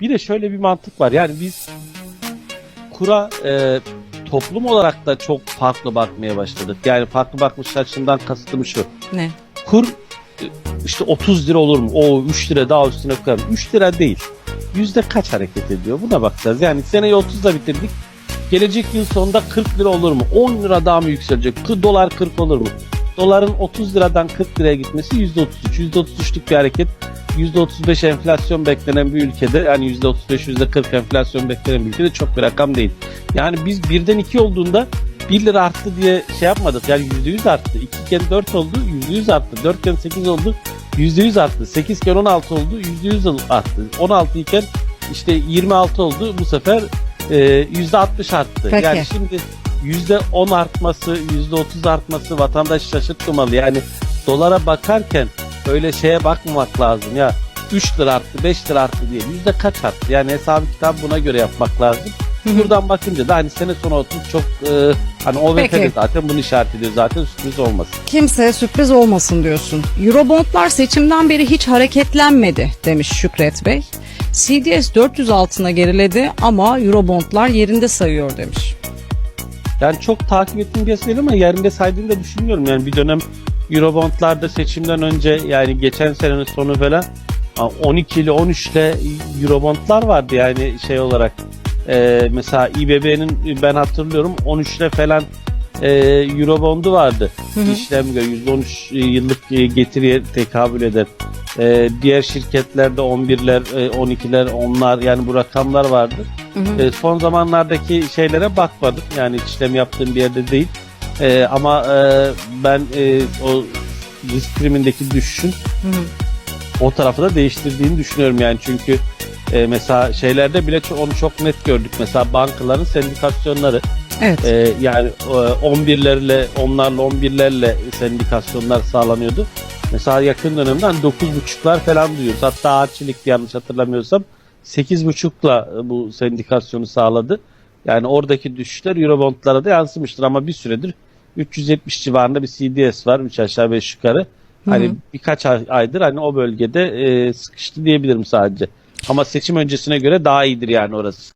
Bir de şöyle bir mantık var. Yani biz kura e, toplum olarak da çok farklı bakmaya başladık. Yani farklı bakmış açımdan kastım şu. Ne? Kur e, işte 30 lira olur mu? O 3 lira daha üstüne koyalım. 3 lira değil. Yüzde kaç hareket ediyor? Buna bakacağız. Yani seneyi 30'da bitirdik. Gelecek yıl sonunda 40 lira olur mu? 10 lira daha mı yükselecek? Dolar 40 olur mu? Doların 30 liradan 40 liraya gitmesi %33. %33'lük bir hareket. %35 enflasyon beklenen bir ülkede yani %35 %40 enflasyon beklenen bir ülkede çok bir rakam değil. Yani biz birden 2 olduğunda 1 lira arttı diye şey yapmadık. Yani %100 arttı. 2 iken 4 oldu %100 arttı. 4 iken 8 oldu %100 arttı. 8 iken 16 oldu %100 arttı. 16 iken işte 26 oldu. Bu sefer e, %60 arttı. Peki. Yani şimdi %10 artması, %30 artması vatandaş şaşırtmamalı. Yani dolara bakarken öyle şeye bakmamak lazım ya. 3 lira arttı, 5 lira arttı diye. Yüzde kaç arttı? Yani hesabı kitap buna göre yapmak lazım. Buradan bakınca da hani sene sonu 30 çok e, hani OVP de Peki. zaten bunu işaret ediyor zaten sürpriz olmasın. Kimseye sürpriz olmasın diyorsun. Eurobondlar seçimden beri hiç hareketlenmedi demiş Şükret Bey. CDS 400 altına geriledi ama Eurobondlar yerinde sayıyor demiş. Yani çok takip ettiğim piyasa değil ama yerinde saydığını da düşünmüyorum. Yani bir dönem Eurobondlarda seçimden önce yani geçen senenin sonu falan 12 ile 13 ile Eurobondlar vardı yani şey olarak. Ee, mesela İBB'nin ben hatırlıyorum 13 ile falan e, Eurobondu vardı. Hı hı. İşlem göre %13 yıllık e, getiriye tekabül eder. Ee, diğer şirketlerde 11'ler, e, 12'ler, onlar yani bu rakamlar vardı. Hı hı. E, son zamanlardaki şeylere bakmadım. Yani işlem yaptığım bir yerde değil. E, ama e, ben e, o risk primindeki düşüşün Hı hı. o tarafı da değiştirdiğini düşünüyorum yani çünkü e, mesela şeylerde bile çok, onu çok net gördük. Mesela bankaların sendikasyonları Evet. e, yani e, 11'lerle onlarla 11'lerle sendikasyonlar sağlanıyordu. Mesela yakın dönemde hani 9.5'lar falan duyuyoruz. Hatta Arçelik'ti yanlış hatırlamıyorsam 8.5'la bu sendikasyonu sağladı. Yani oradaki düşüşler Eurobondlara da yansımıştır ama bir süredir 370 civarında bir CDS var 3 aşağı 5 yukarı. Hani Hı hı. birkaç ay- aydır hani o bölgede e, sıkıştı diyebilirim sadece. Ama seçim öncesine göre daha iyidir yani orası.